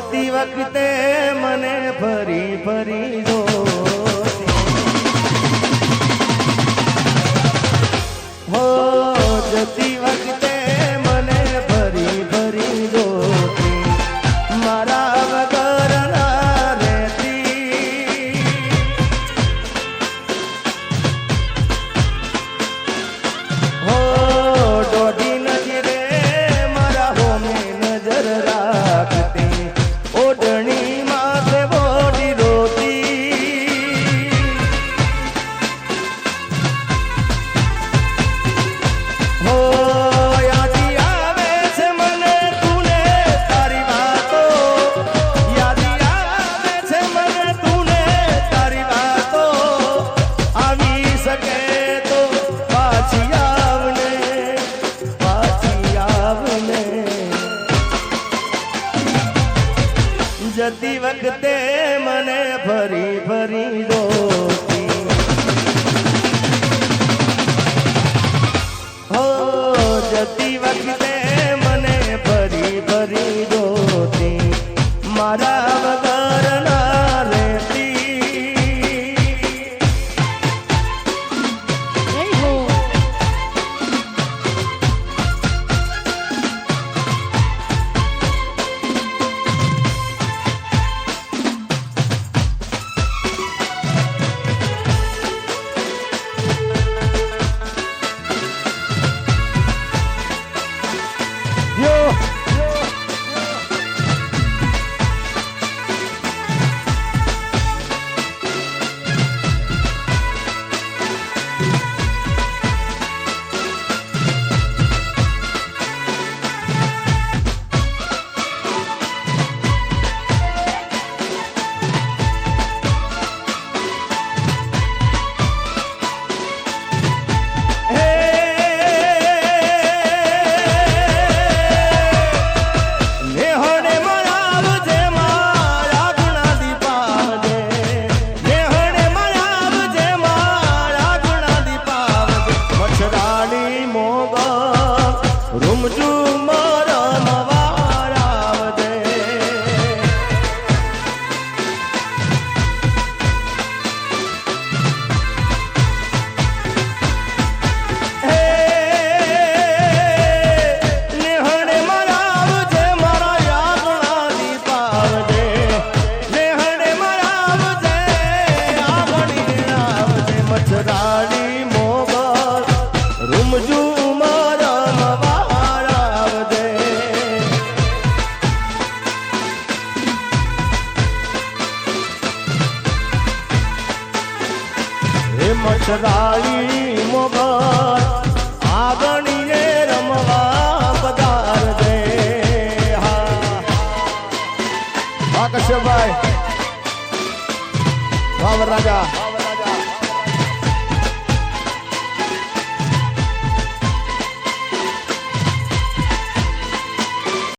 જતી વખતે મને ફરી ફરી જો. જતી વખતે મને ફરી ફરી રોતી હો જતી વખતે મને ફરી ફરી રોતી મારા મચરાઈ મોગત આગણીએ રમવા પધાર દે હા. કશ્યપભાઈ વાવ રાજા.